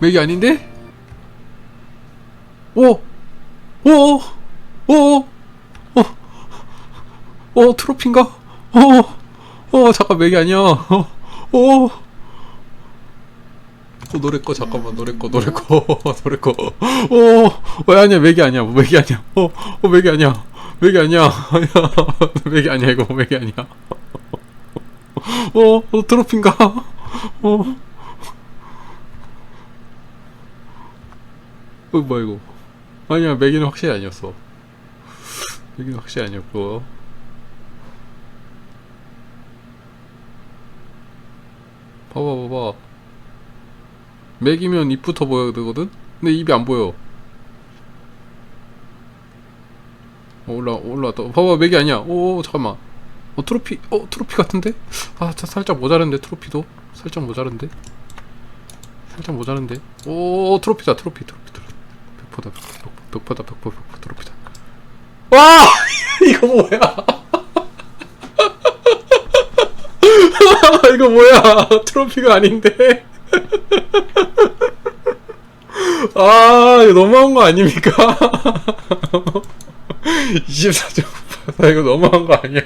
맥이 아닌데? 오! 오! 오! 오! 오! 트로피인가? 오! 오! 잠깐 맥이 아니야. 어, 오! 어, 노래 꺼 잠깐만 노래 꺼 노래 꺼 노래 꺼. 오! 어, 아니야 맥이 아니야 맥이 아니야. 어, 어 맥이 아니야. 맥이. 아니야. 맥이 아니야 이거 맥이 아니야. 어, 어 트로피인가? 어. 어 뭐야 이거. 아니야 맥이는 확실히 아니었어. 맥이는 확실히 아니었고. 봐봐 봐봐. 맥이면 입부터 보여야 되거든? 근데 입이 안 보여. 어, 올라 올라왔다. 봐봐 맥이 아니야. 오 잠깐만. 어 트로피 어 트로피 같은데? 아 자, 살짝 모자른데 트로피도? 살짝 모자른데? 살짝 모자른데? 오 트로피다 트로피 트로피 벽포다 벽포 벽포다 벽포 벽포 트로피다 와! 이거 뭐야? 이거 뭐야? 트로피가 아닌데? 아 이거 너무한 거 아닙니까? 24점 나 이거 너무한 거 아니야?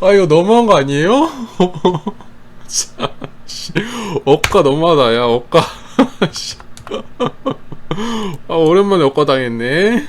아 이거 너무한 거 아니에요? 참, 씨. 억까 너무하다 야 억까 씨. 아 오랜만에 억까 당했네